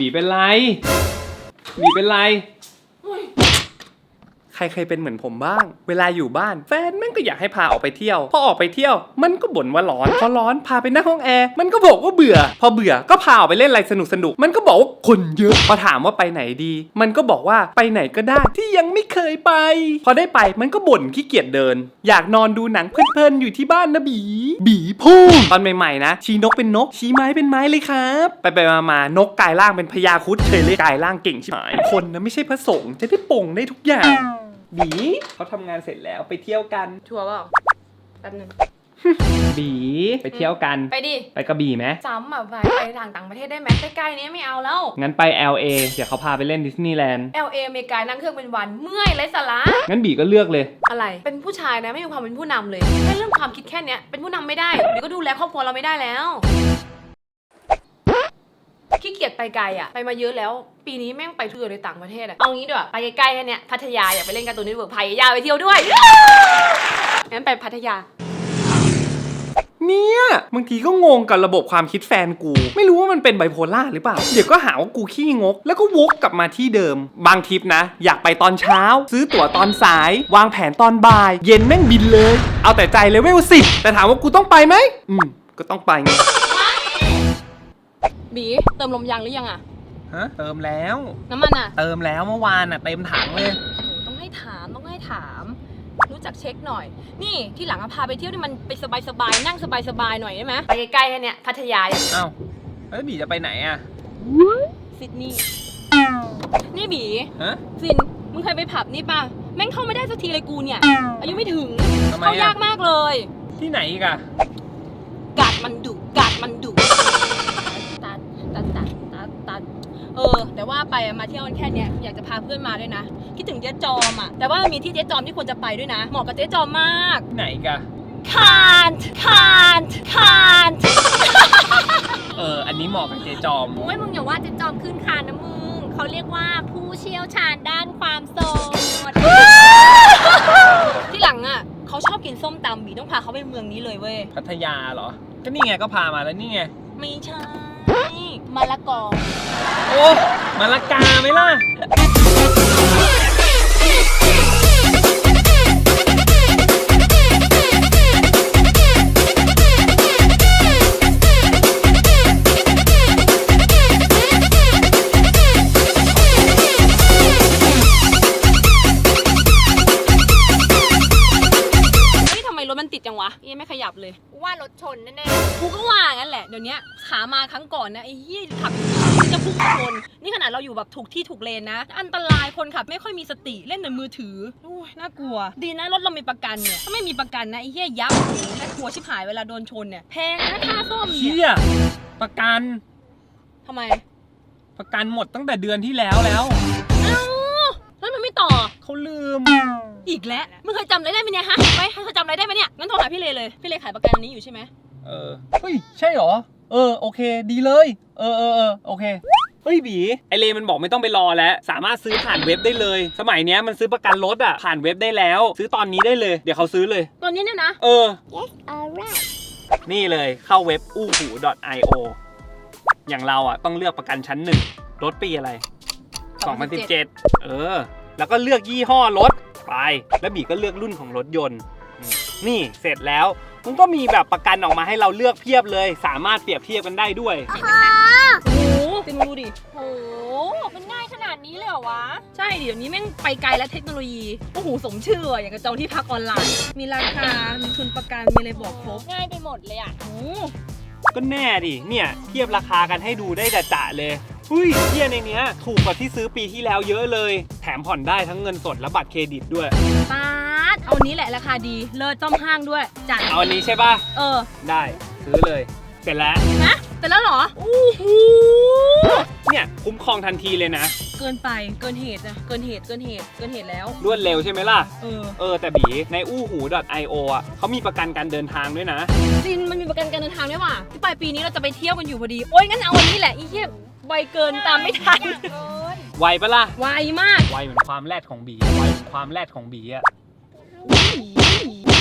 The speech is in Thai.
บีเป็นไรบีเป็นไร ใครเคยเป็นเหมือนผมบ้าง เวลาอยู่บ้าน แฟนแม่งก็อยากให้พาออกไปเที่ยว พอออกไปเที่ยว มันก็บ่นว่าร้อน พอร้อนพาไปนั่งห้องแอร์ มันก็บอกว่าเบื่อ พอเบื่อก็พาออกไปเล่นอะไรสนุกสนุก มันก็บอกว่าคนเยอะ พอถามว่าไปไหนดี มันก็บอกว่าไปไหนก็ได้ที่ยังไม่เคยไป พอได้ไปมันก็บ่นขี้เกียจเดิน อยากนอนดูหนังเพลินๆอยู่ที่บ้านนะบี บีพูดตอนใหม่ๆนะ ชี้นกเป็นนก ชี้ไม้เป็นไม้เลยครับ ไปไปๆมาๆนกกลายร่างเป็นพญาครุดเฉยเลยกลายร่างเก่งชิบหาย คนนะไม่ใช่พระสงฆ์จะได้ปลงได้ทุกอย่าง บีเขาทำงานเสร็จแล้วไปเที่ยวกันชัวร์เปล่าแป๊บนึง บีไปเที่ยวกัน ไปดิไปกระบี่ไหมซ้ำอะไปไปต่างต่างประเทศได้ไหมใกล้ๆนี้ไม่เอาแล้ว งั้นไป LA เดี๋ยวเขาพาไปเล่นดิสนีย์แลนด์ LA อเมริกานั่งเครื่องเป็นวันเมื่อยไรสาระงั้นบีก็เลือกเลย อะไร เป็นผู้ชายนะไม่มีความเป็นผู้นำเลยแค่เรื่องความคิดแค่เนี้ยเป็นผู้นำไม่ได้เดี๋ยวก็ดูแลครอบครัวเราไม่ได้แล้ว ขี้เกียจไปไกลอะ ไปมาเยอะแล้ว ปีนี้แม่งไปเที่ยวในต่างประเทศอะ เอางี้ดีกว่าไปใกล้ๆแค่เนี้ยพัทยาอยากไปเล่นการ์ตูนเน็ตเวิร์กพายาไปเที่ยวด้วยงั้นไปพัทยา เนี่ยบางทีก็งงกับระบบความคิดแฟนกู ไม่รู้ว่ามันเป็นไบโพล่าหรือเปล่า เดี๋ยวก็หาว่ากูขี้งก แล้วก็วกกลับมาที่เดิม บางทริปนะ อยากไปตอนเช้า ซื้อตั๋วตอนสาย วางแผนตอนบ่าย เย็นแม่งบินเลย เอาแต่ใจเลเวลสิแต่ถามว่ากูต้องไปไหมอืมก็ต้องไปไง บีเติมลมยางหรือยังอะ ฮะเติมแล้ว น้ำมันอะ เติมแล้วเมื่อวานอะเต็มถังเลย ต้องให้ถาม ต้องให้ถาม รู้จักเช็คหน่อย นี่ที่หลังอะพาไปเที่ยวที่มันไปสบายๆนั่งสบายๆหน่อยได้ไหมไปใกล้ๆแค่เนี้ยพัทยาเอ้าแล้วบีจะไปไหนอะซิดนีย์นี่บีฮะ ซินมึงเคยไปผับนี่ป่ะแม่งเข้าไม่ได้สักทีเลยกูเนี่ย อายุไม่ถึงทำไมเข้ายาอะกมากเลย ที่ไหนอีกอะกาดมันดุกาดมันดุ ไปอะมาเที่ยวกันแค่เนี้ยอยากจะพาเพื่อนมาด้วยนะ คิดถึงเจ๊จอมอะ แต่ว่ามีที่เจ๊จอมที่ควรจะไปด้วยนะ เหมาะกับเจ๊จอมมากที่ไหนอีกอะคานคานคานเออ อันนี้เหมาะกับเจจอม โอ้ยมึงอย่าว่าเจ๊จอมขึ้นคานนะมึงเขาเรียกว่าผู้เชี่ยวชาญด้านความโสดที่หลังอะเขาชอบกินส้มตำบีต้องพาเขาไปเมืองนี้เลยเว้ยพัทยาเหรอ ก็นี่ไงก็พามาแล้วนี่ไง ไม่ใช่ มะละกอ โอ้มะละกาไหมล่ะะยังไม่ขยับเลยว่ารถชนแน่กูก็ว่างั้นแหละ เดี๋ยวนี้ขามาครั้งก่อนนะไอ้เหี้ยขับจะพุ่งชน นี่ขนาดเราอยู่แบบถูกที่ถูกเลนนะ อันตรายคนขับไม่ค่อยมีสติเล่นแต่มือถือโอ้ยน่ากลัว ดีนะรถเรามีประกันเนี่ย ถ้าไม่มีประกันนะไอ้เหี้ยยับโอ้โหน่ากลัวชิบหายเวลาโดนชนเนี่ย แพงนะค่าซ่อมเนี่เชี่ยยประกันทำไม ประกันหมดตั้งแต่เดือนที่แล้วแล้ว เอ้าแล้วมันไม่ต่อ เขาลืม อีกแล้วมึงเคยจำอะไรได้ไหมเนี่ยฮะไม่เคยจำอะไรได้าพี่เลเลย พี่เลขายประกันอันนี้อยู่ใช่ไหมเออเฮ้ยใช่เหรอ เออโอเค ดีเลย เออเออเออโอเคเฮ้ยบีไอเลมันบอกไม่ต้องไปรอแล้ว สามารถซื้อผ่านเว็บได้เลย สมัยเนี้ยมันซื้อประกันรถอะผ่านเว็บได้แล้ว ซื้อตอนนี้ได้เลยเดี๋ยวเขาซื้อเลย ตอนนี้เนี่ยนะ เออ yes alright นี่เลยเข้าเว็บอู้หู .io อย่างเราอะต้องเลือกประกันชั้นหนึ่งรถปีอะไร 2017เออ แล้วก็เลือกยี่ห้อรถไป แล้วบีก็เลือกรุ่นของรถยนต์อืม นี่เสร็จแล้วมันก็มีแบบประกันออกมาให้เราเลือกเพียบเลย สามารถเปรียบเทียบกันได้ด้วยโอ้โหติมดูดิ โห มันง่ายขนาดนี้เลยเหรอวะ ใช่ดิเดี๋ยวนี้แม่งไปไกลแล้วเทคโนโลยี โอ้โห สมชื่ออะอย่างกับจองที่พักออนไลน์ มีราคา มีทุนประกัน มีอะไรบอกครบ ง่ายไปหมดเลยอะโอ้ก็แน่ดิ เนี่ยเทียบราคากันให้ดูได้จะๆเลยหุ้ยเทียในเนี้ย ถูกกว่าที่ซื้อปีที่แล้วเยอะเลย แถมผ่อนได้ทั้งเงินสดและบัตรเครดิตด้วยปา ดเอาอันนี้แหละราคาดี เลิศจ้อมห้างด้วยจัดเอาอันนี้ใช่ป่ะ เออได้ซื้อเลย เสร็จแล้ว นะแต่แล้วเหรอโอ้โหเนี่ยคุ้มครองทันทีเลยนะ เกินไปเกินเหตุนะเกินเหตุเกินเหตุเกินเหตุแล้ว รวดเร็วใช่ไหมล่ะ เออเออแต่บีในอู้หู .io อะเขามีประกันการเดินทางด้วยนะซินมันมีประกันการเดินทางด้วยว่ะที่ปลายปีนี้เราจะไปเที่ยวกันอยู่พอดี โอ้ยงั้นเอาอันนี้แหละอีเหี้ยไวเกินตามไม่ทันไวปะล่ะไวมาก ไวเหมือนความแรดของบีไวเหมือนความแรดของบีอะ เ